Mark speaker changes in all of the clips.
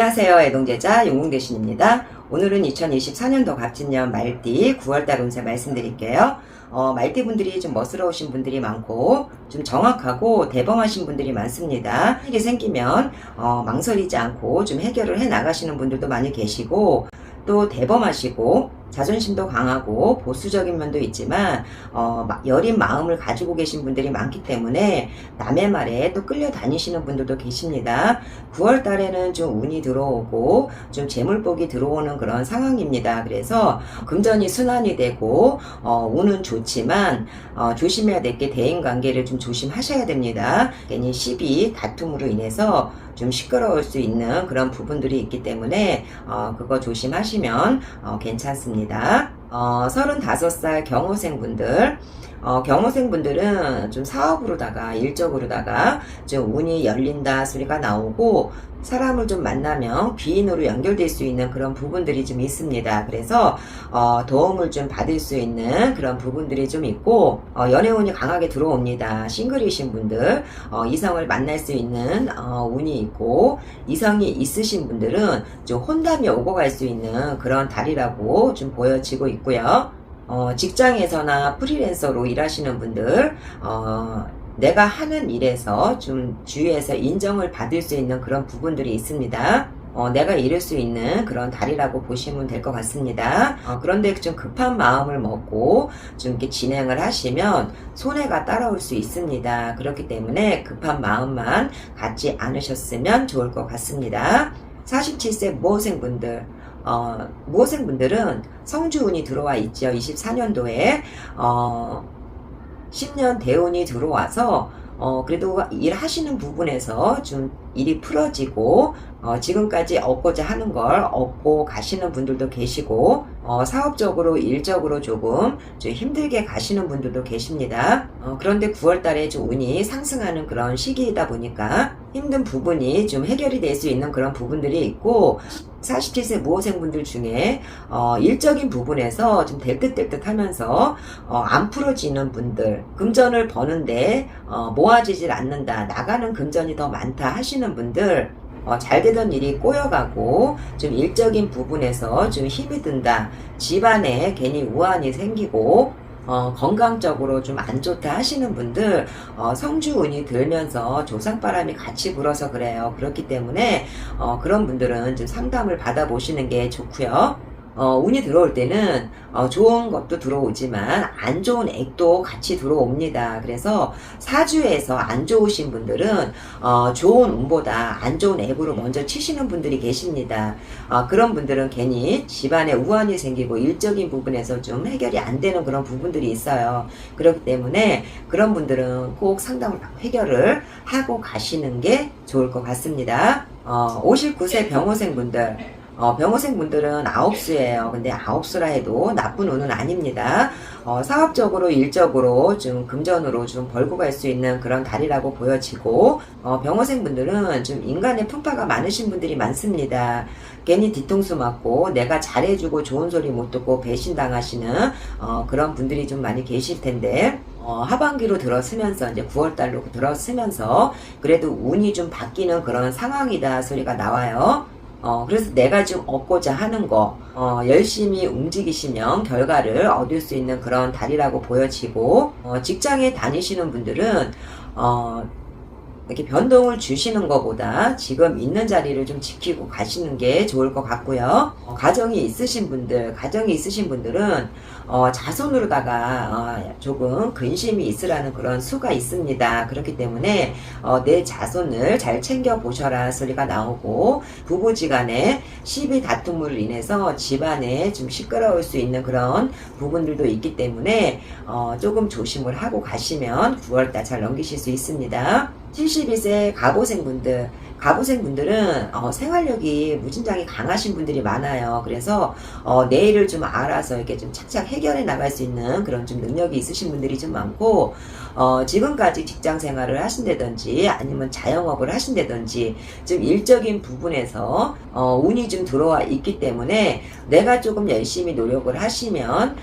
Speaker 1: 안녕하세요. 애동제자 용궁대신입니다. 오늘은 2024년도 갑진년 말띠 9월달 운세 말씀드릴게요. 어, 말띠 분들이 좀 멋스러우신 분들이 많고 좀 정확하고 대범하신 분들이 많습니다. 이게 생기면 어, 망설이지 않고 좀 해결을 해 나가시는 분들도 많이 계시고 또 대범하시고 자존심도 강하고 보수적인 면도 있지만 어, 마- 여린 마음을 가지고 계신 분들이 많기 때문에 남의 말에 또 끌려다니시는 분들도 계십니다. 9월 달에는 좀 운이 들어오고 좀 재물복이 들어오는 그런 상황입니다. 그래서 금전이 순환이 되고 어, 운은 좋지만 어, 조심해야 될 게 대인 관계를 좀 조심하셔야 됩니다. 괜히 시비 다툼으로 인해서 좀 시끄러울 수 있는 그런 부분들이 있기 때문에 어, 그거 조심하시면 어, 괜찮습니다. 어, 35살 경호생분들 어, 경호생분들은 좀 사업으로다가 일적으로다가 좀 운이 열린다 소리가 나오고 사람을 좀 만나면 귀인으로 연결될 수 있는 그런 부분들이 좀 있습니다. 그래서 어, 도움을 좀 받을 수 있는 그런 부분들이 좀 있고 어, 연애운이 강하게 들어옵니다. 싱글이신 분들 어, 이성을 만날 수 있는 어, 운이 있고 이성이 있으신 분들은 좀 혼담이 오고 갈 수 있는 그런 달이라고 좀 보여지고 있고요. 어, 직장에서나 프리랜서로 일하시는 분들, 어, 내가 하는 일에서 좀 주위에서 인정을 받을 수 있는 그런 부분들이 있습니다. 어, 내가 이룰 수 있는 그런 달이라고 보시면 될 것 같습니다. 어, 그런데 좀 급한 마음을 먹고 좀 이렇게 진행을 하시면 손해가 따라올 수 있습니다. 그렇기 때문에 급한 마음만 갖지 않으셨으면 좋을 것 같습니다. 47세 모생분들, 어, 모생분들은 성주운이 들어와 있죠. 24년도에, 어, 10년 대운이 들어와서, 어, 그래도 일하시는 부분에서 좀 일이 풀어지고, 어, 지금까지 얻고자 하는 걸 얻고 가시는 분들도 계시고, 어, 사업적으로, 일적으로 조금 좀 힘들게 가시는 분들도 계십니다. 어, 그런데 9월 달에 좀 운이 상승하는 그런 시기이다 보니까 힘든 부분이 좀 해결이 될 수 있는 그런 부분들이 있고, 47세 모호생분들 중에 어, 일적인 부분에서 좀될듯될듯 하면서 어, 안 풀어지는 분들 금전을 버는데 어, 모아지질 않는다 나가는 금전이 더 많다 하시는 분들 어, 잘 되던 일이 꼬여가고 좀 일적인 부분에서 좀 힘이 든다. 집안에 괜히 우환이 생기고 어, 건강적으로 좀 안 좋다 하시는 분들 어, 성주운이 들면서 조상바람이 같이 불어서 그래요. 그렇기 때문에 어, 그런 분들은 좀 상담을 받아보시는 게 좋고요. 어, 운이 들어올 때는 어, 좋은 것도 들어오지만 안 좋은 액도 같이 들어옵니다. 그래서 사주에서 안 좋으신 분들은 어, 좋은 운보다 안 좋은 액으로 먼저 치시는 분들이 계십니다. 어, 그런 분들은 괜히 집안에 우환이 생기고 일적인 부분에서 좀 해결이 안 되는 그런 부분들이 있어요. 그렇기 때문에 그런 분들은 꼭 상담을 해결을 하고 가시는 게 좋을 것 같습니다. 어, 59세 병호생 분들, 어, 병호생 분들은 아홉수예요. 근데 아홉수라 해도 나쁜 운은 아닙니다. 어, 사업적으로, 일적으로 좀 금전으로 좀 벌고 갈 수 있는 그런 달이라고 보여지고, 어, 병호생 분들은 좀 인간의 풍파가 많으신 분들이 많습니다. 괜히 뒤통수 맞고 내가 잘해주고 좋은 소리 못 듣고 배신당하시는 어, 그런 분들이 좀 많이 계실 텐데, 어, 하반기로 들어서면서 이제 9월 달로 들어서면서 그래도 운이 좀 바뀌는 그런 상황이다 소리가 나와요. 어, 그래서 내가 지금 얻고자 하는 거, 어, 열심히 움직이시면 결과를 얻을 수 있는 그런 달이라고 보여지고, 어, 직장에 다니시는 분들은, 어, 이렇게 변동을 주시는 것보다 지금 있는 자리를 좀 지키고 가시는 게 좋을 것 같고요. 어, 가정이 있으신 분들, 가정이 있으신 분들은 어, 자손으로다가 어, 조금 근심이 있으라는 그런 수가 있습니다. 그렇기 때문에 어, 내 자손을 잘 챙겨 보셔라 소리가 나오고 부부지간에 시비 다툼으로 인해서 집안에 좀 시끄러울 수 있는 그런 부분들도 있기 때문에 어, 조금 조심을 하고 가시면 9월달 잘 넘기실 수 있습니다. 72세 가보생분들, 가보생분들은 어, 생활력이 무진장이 강하신 분들이 많아요. 그래서 어, 내일을 좀 알아서 이렇게 좀 착착 해결해 나갈 수 있는 그런 좀 능력이 있으신 분들이 좀 많고 어, 지금까지 직장 생활을 하신다든지 아니면 자영업을 하신다든지 좀 일적인 부분에서 어, 운이 좀 들어와 있기 때문에 내가 조금 열심히 노력을 하시면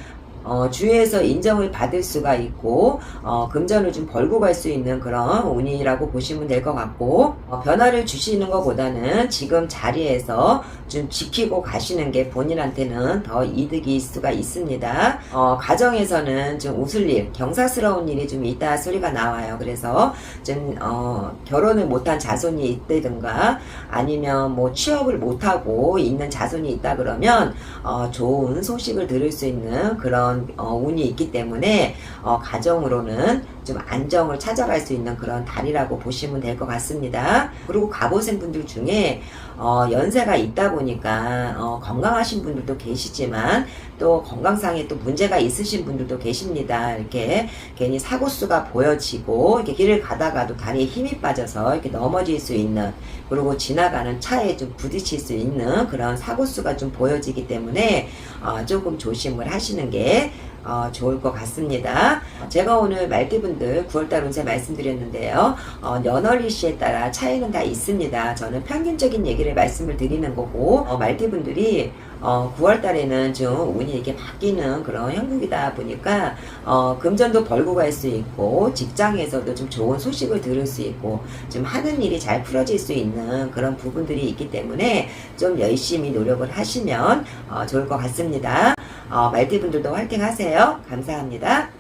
Speaker 1: 어, 주위에서 인정을 받을 수가 있고 어, 금전을 좀 벌고 갈 수 있는 그런 운이라고 보시면 될 것 같고 어, 변화를 주시는 것보다는 지금 자리에서 좀 지키고 가시는 게 본인한테는 더 이득일 수가 있습니다. 어, 가정에서는 좀 웃을 일, 경사스러운 일이 좀 있다 소리가 나와요. 그래서 좀 어, 결혼을 못한 자손이 있다든가 아니면 뭐 취업을 못하고 있는 자손이 있다 그러면 어, 좋은 소식을 들을 수 있는 그런 어, 운이 있기 때문에 어, 가정으로는 좀 안정을 찾아갈 수 있는 그런 달이라고 보시면 될 것 같습니다. 그리고 갑오생 분들 중에 어, 연세가 있다 보니까 어, 건강하신 분들도 계시지만 또 건강상에 또 문제가 있으신 분들도 계십니다. 이렇게 괜히 사고수가 보여지고 이렇게 길을 가다가도 다리에 힘이 빠져서 이렇게 넘어질 수 있는 그리고 지나가는 차에 좀 부딪힐 수 있는 그런 사고수가 좀 보여지기 때문에 어, 조금 조심을 하시는 게 어, 좋을 것 같습니다. 제가 오늘 말띠분들 9월달 운세 말씀드렸는데요. 어, 연월일 시에 따라 차이는 다 있습니다. 저는 평균적인 얘기를 말씀을 드리는 거고 어, 말띠분들이 어, 9월 달에는 좀 운이 이렇게 바뀌는 그런 형국이다 보니까 어, 금전도 벌고 갈 수 있고 직장에서도 좀 좋은 소식을 들을 수 있고 좀 하는 일이 잘 풀어질 수 있는 그런 부분들이 있기 때문에 좀 열심히 노력을 하시면 어, 좋을 것 같습니다. 어, 말띠분들도 화이팅 하세요. 감사합니다.